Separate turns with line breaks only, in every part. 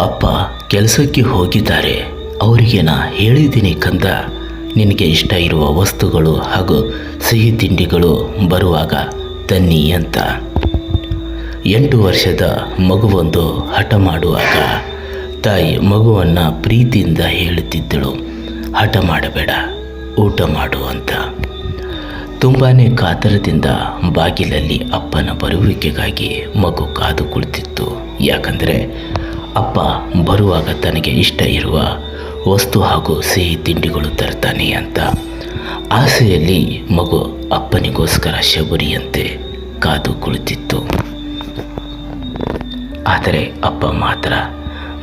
ಅಪ್ಪ ಕೆಲಸಕ್ಕೆ ಹೋಗಿದ್ದಾರೆ. ಅವರಿಗೆ ನಾ ಹೇಳಿದ್ದೀನಿ ಕಂದ, ನಿನಗೆ ಇಷ್ಟ ಇರುವ ವಸ್ತುಗಳು ಹಾಗೂ ಸಿಹಿ ತಿಂಡಿಗಳು ಬರುವಾಗ ತನ್ನಿ ಅಂತ. ಎಂಟು ವರ್ಷದ ಮಗುವೊಂದು ಹಠ ಮಾಡುವಾಗ ತಾಯಿ ಮಗುವನ್ನು ಪ್ರೀತಿಯಿಂದ ಹೇಳುತ್ತಿದ್ದಳು. ಹಠ ಮಾಡಬೇಡ, ಊಟ ಮಾಡು ಅಂತ. ತುಂಬಾ ಕಾತರದಿಂದ ಬಾಗಿಲಲ್ಲಿ ಅಪ್ಪನ ಬರುವಿಕೆಗಾಗಿ ಮಗು ಕಾದು ಕುಳಿತಿತ್ತು. ಯಾಕಂದರೆ ಅಪ್ಪ ಬರುವಾಗ ತನಗೆ ಇಷ್ಟ ಇರುವ ವಸ್ತು ಹಾಗೂ ಸಿಹಿ ತಿಂಡಿಗಳು ತರ್ತಾನೆ ಅಂತ. ಆಸೆಯಲ್ಲಿ ಮಗು ಅಪ್ಪನಿಗೋಸ್ಕರ ಶಬರಿಯಂತೆ ಕಾದು ಕುಳಿತಿತ್ತು. ಆದರೆ ಅಪ್ಪ ಮಾತ್ರ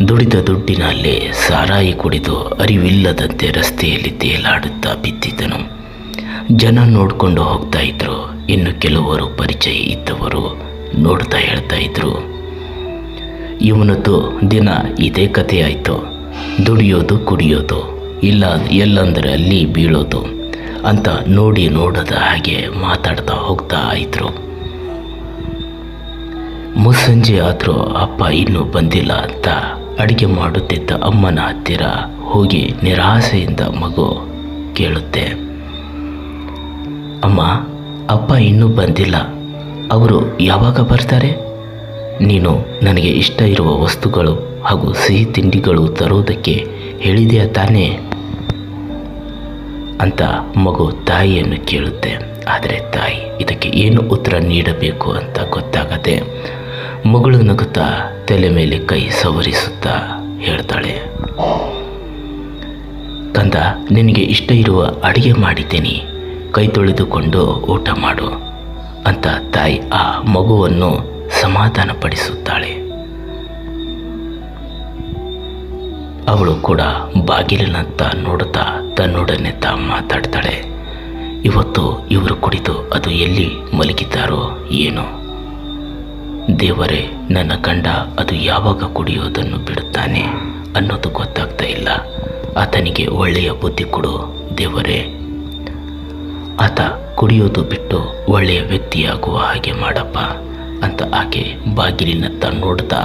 ದುಡಿದ ದುಡ್ಡಿನಲ್ಲೇ ಸಾರಾಯಿ ಕುಡಿದು ಅರಿವಿಲ್ಲದಂತೆ ರಸ್ತೆಯಲ್ಲಿ ತೇಲಾಡುತ್ತಾ ಬಿದ್ದಿದ್ದನು. ಜನ ನೋಡಿಕೊಂಡು ಹೋಗ್ತಾ ಇದ್ರು. ಇನ್ನು ಕೆಲವರು ಪರಿಚಯ ಇದ್ದವರು ನೋಡ್ತಾ ಹೇಳ್ತಾ ಇದ್ರು. ಇವನದ್ದು ದಿನ ಇದೇ ಕಥೆ ಆಯಿತು ದುಡಿಯೋದು, ಕುಡಿಯೋದು, ಇಲ್ಲ ಎಲ್ಲಂದರೆ ಅಲ್ಲಿ ಬೀಳೋದು ಅಂತ ನೋಡಿ ನೋಡದ ಹಾಗೆ ಮಾತಾಡ್ತಾ ಹೋಗ್ತಾ ಇದ್ರು. ಮುಸ್ಸಂಜೆ ಆದರೂ ಅಪ್ಪ ಇನ್ನೂ ಬಂದಿಲ್ಲ ಅಂತ ಅಡುಗೆ ಮಾಡುತ್ತಿದ್ದ ಅಮ್ಮನ ಹತ್ತಿರ ಹೋಗಿ ನಿರಾಸೆಯಿಂದ ಮಗು ಕೇಳುತ್ತೆ. ಅಮ್ಮ, ಅಪ್ಪ ಇನ್ನೂ ಬಂದಿಲ್ಲ. ಅವರು ಯಾವಾಗ ಬರ್ತಾರೆ? ನೀನು ನನಗೆ ಇಷ್ಟ ಇರುವ ವಸ್ತುಗಳು ಹಾಗೂ ಸಿಹಿ ತಿಂಡಿಗಳು ತರುವುದಕ್ಕೆ ಹೇಳಿದೆಯಾ ತಾನೇ? ಅಂತ ಮಗು ತಾಯಿಯನ್ನು ಕೇಳುತ್ತೆ. ಆದರೆ ತಾಯಿ ಇದಕ್ಕೆ ಏನು ಉತ್ತರ ನೀಡಬೇಕು ಅಂತ ಗೊತ್ತಾಗದೆ ಮಗಳು ನಗುತ್ತಾ ತಲೆ ಮೇಲೆ ಕೈ ಸವರಿಸುತ್ತಾ ಹೇಳ್ತಾಳೆ. ತಂದ, ನಿನಗೆ ಇಷ್ಟ ಇರುವ ಅಡುಗೆ ಮಾಡಿದ್ದೀನಿ. ಕೈ ತೊಳೆದುಕೊಂಡು ಊಟ ಮಾಡು ಅಂತ ತಾಯಿ ಆ ಮಗುವನ್ನು ಸಮಾಧಾನಪಡಿಸುತ್ತಾಳೆ. ಅವಳು ಕೂಡ ಬಾಗಿಲಿನತ್ತ ನೋಡುತ್ತಾ ತನ್ನೊಡನೆ ತಾ ಮಾತಾಡ್ತಾಳೆ. ಇವತ್ತು ಇವರು ಕುಡಿದು ಅದು ಎಲ್ಲಿ ಮಲಗಿದ್ದಾರೋ ಏನೋ. ದೇವರೇ, ನನ್ನ ಗಂಡ ಅದು ಯಾವಾಗ ಕುಡಿಯೋದನ್ನು ಬಿಡುತ್ತಾನೆ ಅನ್ನೋದು ಗೊತ್ತಾಗ್ತಾ ಇಲ್ಲ. ಆತನಿಗೆ ಒಳ್ಳೆಯ ಬುದ್ಧಿ ಕೊಡು ದೇವರೇ. ಆತ ಕುಡಿಯೋದು ಬಿಟ್ಟು ಒಳ್ಳೆಯ ವ್ಯಕ್ತಿಯಾಗುವ ಹಾಗೆ ಮಾಡಪ್ಪ. ಅಂತ ಆಕೆ ಬಾಗಿಲಿನತ್ತ ನೋಡ್ತಾ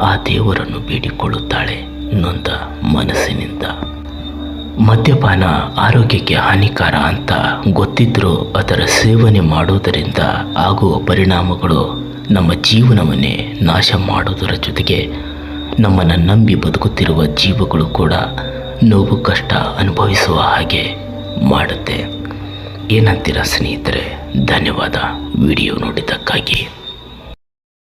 ಆ ದೇವರನ್ನು ಬೇಡಿಕೊಳ್ಳುತ್ತಾಳೆ ನೊಂದ ಮನಸ್ಸಿನಿಂದ. ಮದ್ಯಪಾನ ಆರೋಗ್ಯಕ್ಕೆ ಹಾನಿಕಾರ ಅಂತ ಗೊತ್ತಿದ್ರೂ ಅದರ ಸೇವನೆ ಮಾಡುವುದರಿಂದ ಆಗುವ ಪರಿಣಾಮಗಳು ನಮ್ಮ ಜೀವನವನ್ನೇ ನಾಶ ಮಾಡುವುದರ ಜೊತೆಗೆ ನಮ್ಮನ್ನು ನಂಬಿ ಬದುಕುತ್ತಿರುವ ಜೀವಗಳು ಕೂಡ ನೋವು ಕಷ್ಟ ಅನುಭವಿಸುವ ಹಾಗೆ ಮಾಡುತ್ತೆ. ಏನಂತೀರ ಸ್ನೇಹಿತರೆ, ಧನ್ಯವಾದ. ವಿಡಿಯೋ ನೋಡಿದ್ದಕ್ಕಾಗಿ.